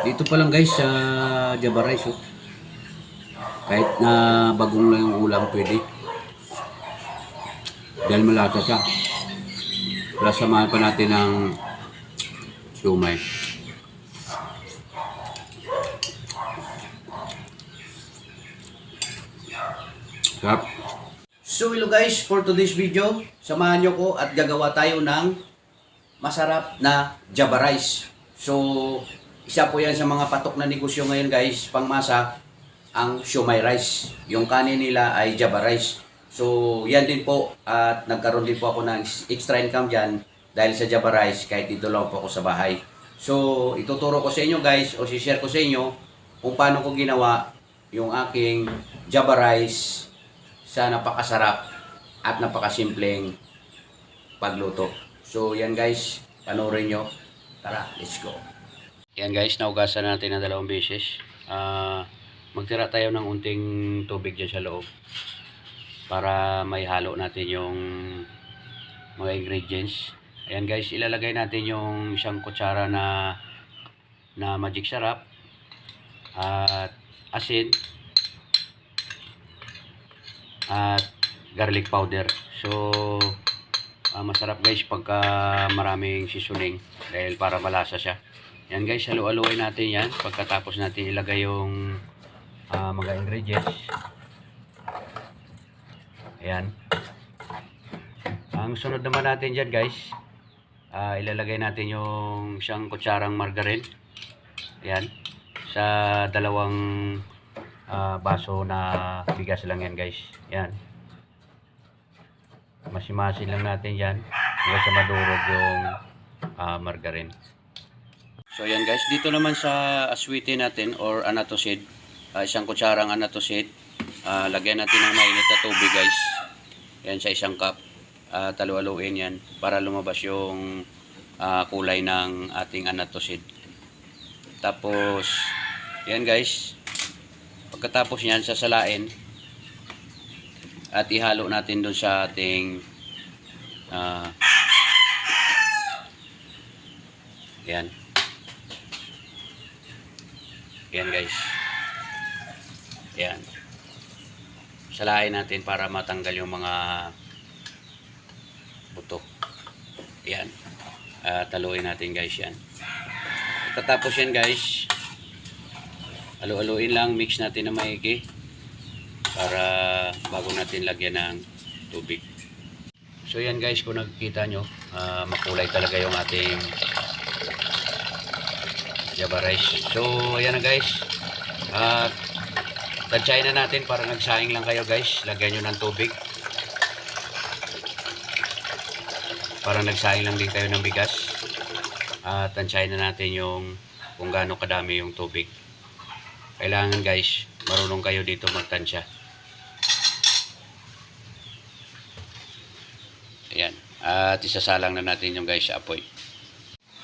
Dito pa lang guys sa Java Rice oh. Kahit na bagong lang yung ulam pwede. Dahil malasa siya. Plus samahan pa natin ng siumay. Sarap. So hello guys, for today's video, samahan nyo ko at gagawa tayo ng masarap na Java Rice. So, isa po yan sa mga patok na negosyo ngayon guys, pangmasa, ang siomay rice. Yung kanin nila ay Java Rice. So, yan din po at nagkaroon din po ako ng extra income dyan dahil sa Java Rice kahit dito lang po ako sa bahay. So, ituturo ko sa inyo guys o share ko sa inyo kung paano ko ginawa yung aking Java Rice sa napakasarap at napakasimpleng pagluto. So, yan guys, panoorin nyo. Tara, let's go. Yan guys, naugasan natin na dalawang beses. Ah, magtira tayo ng unting tubig dyan sa loob para may halo natin yung mga ingredients. Ayan guys, ilalagay natin yung isang kutsara na na magic sarap at asin at garlic powder. So, ah, masarap guys pagka maraming seasoning dahil para malasa siya. Yan guys, halu-haluin natin yan pagkatapos natin ilagay yung ah, mga ingredients. Ayan. Ang sunod naman natin dyan guys, ah, ilalagay natin yung isang kutsarang margarine. Ayan. Sa dalawang ah, baso na bigas lang yan guys. Yan. Masimasin lang natin yan hanggang sa madurog yung ah, margarine. So yan guys, dito naman sa aswiti natin or anatosid, ah, isang kutsarang anatosid, ah, lagyan natin ng mainit na tubig guys. Yan sa isang cup. Uh, talualuin yan para lumabas yung ah, kulay ng ating anatosid. Tapos, yan guys, pagkatapos yan, sasalain at ihalo natin dun sa ating ah, yan. Yan guys. Yan. Salain natin para matanggal yung mga buto. Yan. Ah, taluin natin guys yan. Pagkatapos yan guys, alu-aluin lang, mix natin na maigi para bago natin lagyan ng tubig. So yan guys, kung nakikita nyo, ah, makulay talaga yung ating Java rice. So ayan na guys. At tansyahin na natin para nagsaing lang kayo guys. Lagyan nyo ng tubig. Para nagsaing lang din kayo ng bigas. At tansyahin na natin yung kung gaano kadami yung tubig. Kailangan guys, marunong kayo dito magtansya. Ayan. At isasalang na natin yung guys apoy.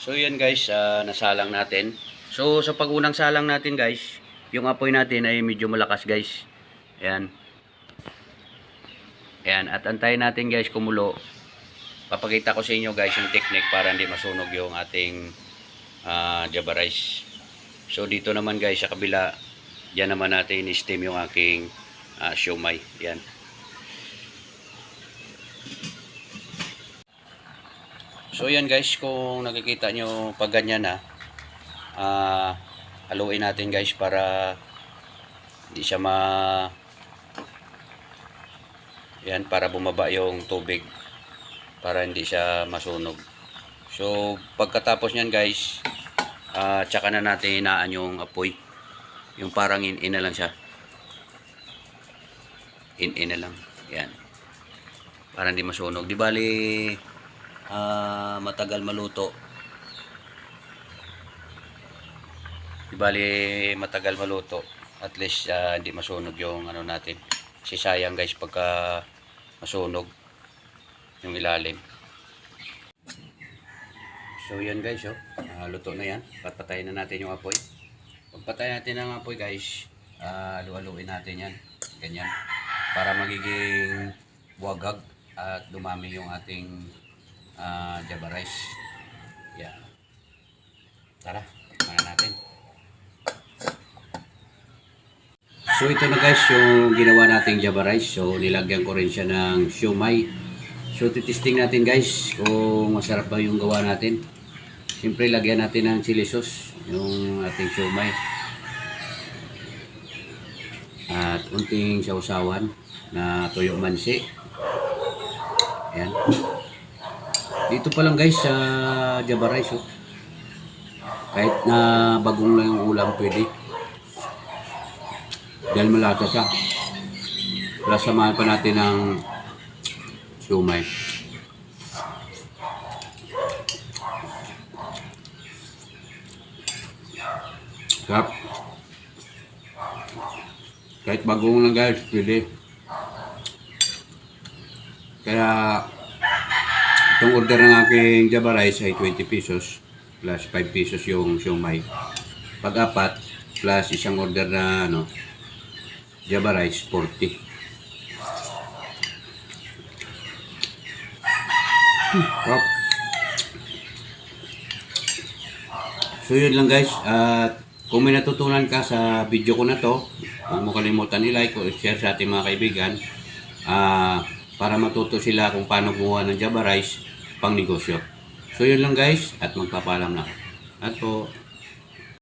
So yan guys, ah, nasalang natin. So sa pagunang salang natin guys, yung apoy natin ay medyo malakas guys. Ayan. Ayan, at antayin natin guys kumulo. Papakita ko sa inyo guys yung technique para hindi masunog yung ating ah, java rice. So dito naman guys sa kabila, yan naman natin steam yung aking ah, siomay. Yan. So yan guys, kung nakikita nyo pag ganyan na, ah haluin natin guys para hindi siya ma yan para bumaba yung tubig para hindi siya masunog. So pagkatapos niyan guys, ah tsaka na natin inaan yung apoy. Yung parang in-in na lang siya. In-in na lang. Yan. Para hindi masunog. Di bali ah, matagal maluto. Di bali matagal maluto. At least ah, hindi masunog yung ano natin. Kasi sayang guys pagka masunog yung ilalim. So yan guys oh. Ah, luto na yan. Patpatayin na natin yung apoy. Pagpatay natin ang apoy guys, ah, luwaluin natin yan. Ganyan. Para magiging wagag at dumami yung ating uh, java rice. Yeah. Tara, tikman natin. So ito na guys yung ginawa nating java rice. So nilagyan ko rin siya ng siomay. So titisting natin guys kung masarap ba yung gawa natin. Siyempre lagyan natin ng chili sauce yung ating siomay. At unting sausawan na tuyo mansi. Ayan. Dito pa lang guys sa Java rice oh. Kahit na bagong lang yung ulam pwede. Dahil malasa siya. Plus samahan pa natin ng siumay. Sarap. Kahit bagong lang guys, pwede. Kaya itong order ng aking Java Rice ay 20 pesos plus 5 pesos yung siumay. Pag apat plus isang order na ano Java Rice 40. Hmm. So yun lang guys. At kung may natutunan ka sa video ko na to, huwag mo kalimutan i-like o i-share sa ating mga kaibigan. Ah, para matuto sila kung paano gumawa ng Java Rice pang negosyo. So yun lang guys at magpapalam na. At po,